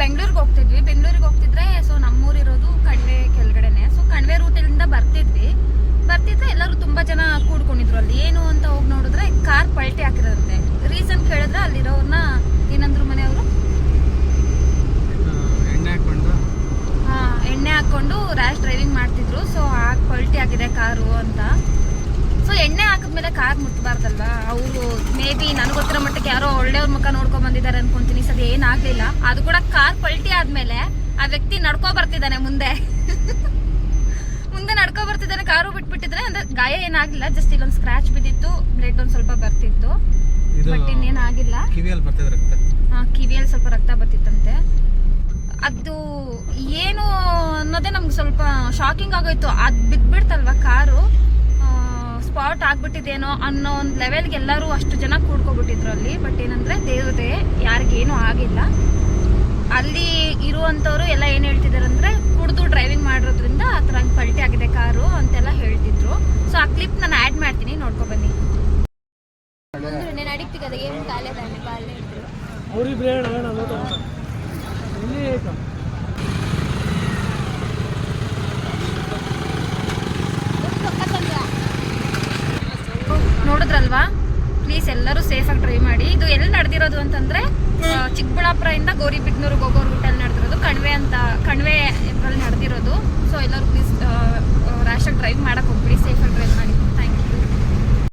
ಬೆಂಗಳೂರಿಗೆ ಹೋಗ್ತಿದ್ವಿ. ಬೆಂಗಳೂರಿಗೆ ಹೋಗ್ತಿದ್ರೆ ಸೊ ನಮ್ಮೂರಿರೋದು ಕಣ್ವೆ ಕೆಳಗಡೆನೆ. ಸೊ ಕಣ್ವೆ ರೂಟಿಂದ ಬರ್ತಿದ್ವಿ. ಬರ್ತಿದ್ರೆ ಎಲ್ಲರೂ ತುಂಬಾ ಜನ ಕೂಡ್ಕೊಂಡಿದ್ರು ಅಲ್ಲಿ. ಏನು ಅಂತ ಹೋಗಿ ನೋಡಿದ್ರೆ ಕಾರ್ ಪಲ್ಟಿ ಹಾಕಿರೋದಂತೆ. ರೀಸನ್ ಕೇಳಿದ್ರೆ ಅಲ್ಲಿರೋರ್ನ ಏನಂದ್ರು ಮನೆಯವರು? ಎಣ್ಣೆ ಹಾಕೊಂಡು ಹಾ ಎಣ್ಣೆ ಹಾಕೊಂಡು ರ್ಯಾಶ್ ಡ್ರೈವಿಂಗ್ ಮಾಡ್ತಿದ್ರು. ಸೊ ಹಾಕ್ ಪಲ್ಟಿ ಆಗಿದೆ ಕಾರು ಅಂತ. ಸೊ ಎಣ್ಣೆ ಹಾಕಿದ್ಮೇಲೆ ಕಾರ್ ಮುಟ್ಬಾರ್ದಲ್ವಾ? ಅವರು ಮೇ ಬಿ ನನಗೆ ಗೊತ್ತಿರೋ ಮಟ್ಟಕ್ಕೆ ಯಾರೋ ಒಳ್ಳೆಯವ್ರ ಮುಖ ನೋಡ್ಕೊಂಡ್ ಬಂದಿದ್ದಾರೆ ಅನ್ಕೊಂತೀನಿ. ಸದ್ ಏನಾಗ್ಲಿಲ್ಲ ಅದು ಕೂಡ ಕಾರ್ ಪಲ್ಟಿ ಆದ್ಮೇಲೆ ಆ ವ್ಯಕ್ತಿ ನಡ್ಕೊ ಬರ್ತಿದ್ದಾನೆ ಮುಂದೆ. ಮುಂದೆ ನಡ್ಕೊ ಬರ್ತಿದ್ದಾನೆ ಕಾರು ಬಿಟ್ಬಿಟ್ಟಿದ್ರೆ ಅಂದ್ರೆ ಗಾಯ ಏನಾಗಿಲ್ಲ ಜಸ್ಟ್ ಇಲ್ಲೊಂದು ಸ್ಕ್ರಾಚ್ ಬಿದ್ದಿತ್ತು ಬ್ಲಡ್ ಒಂದ್ ಸ್ವಲ್ಪ ಬರ್ತಿತ್ತು. ಬಟ್ ಇನ್ನೇನಾಗಿಲ್ಲ ಕಿವಿಯಲ್ಲಿ ರಕ್ತ. ಕಿವಿಯಲ್ಲಿ ಸ್ವಲ್ಪ ರಕ್ತ ಬರ್ತಿತ್ತಂತೆ. ಅದು ಏನು ಅನ್ನೋದೇ ನಮ್ಗೆ ಸ್ವಲ್ಪ ಶಾಕಿಂಗ್ ಆಗೋಯ್ತು. ಅದು ಬಿದ್ಬಿಡ್ತಲ್ವ ಕಾರು? ಸ್ಪಾಟ್ ಆಗ್ಬಿಟ್ಟಿದೇನೋ ಅನ್ನೋ ಒಂದು ಲೆವೆಲ್ಗೆ ಎಲ್ಲರೂ ಅಷ್ಟು ಜನ ಕೂಡ್ಕೊಬಿಟ್ಟಿದ್ರು ಅಲ್ಲಿ. ಬಟ್ ಏನಂದ್ರೆ ದೇವ್ರದೇ ಯಾರಿಗೇನು ಆಗಿಲ್ಲ. ಅಲ್ಲಿ ಇರುವಂಥವ್ರು ಎಲ್ಲ ಏನು ಹೇಳ್ತಿದ್ದಾರೆ ಕುಡಿದು ಡ್ರೈವಿಂಗ್ ಮಾಡಿರೋದ್ರಿಂದ ಆ ಥರ ಹಂಗೆ ಪಲ್ಟಿ ಆಗಿದೆ ಕಾರು ಅಂತೆಲ್ಲ ಹೇಳ್ತಿದ್ರು. ಸೊ ಆ ಕ್ಲಿಪ್ ನಾನು ಆ್ಯಡ್ ಮಾಡ್ತೀನಿ ನೋಡ್ಕೊ ಬನ್ನಿ. ನೋಡಿದ್ರಲ್ವಾ? ಪ್ಲೀಸ್ ಎಲ್ಲರೂ ಸೇಫ್ ಆಗಿ ಡ್ರೈವ್ ಮಾಡಿ. ನಡೆದಿರೋದು ಅಂತಂದ್ರೆ ಚಿಕ್ಕಬಳ್ಳಾಪುರ ಚಿಕ್ಕಬಳ್ಳಾಪುರದಿಂದ ಗೌರಿಬಿದ್ನೂರಿಗೆ ಹೋಗೋ ರೂಟಲ್ಲಿ ನಡೆದಿರೋದು ಕಣ್ವೆ ಅಂತ ಕಣ್ವೆ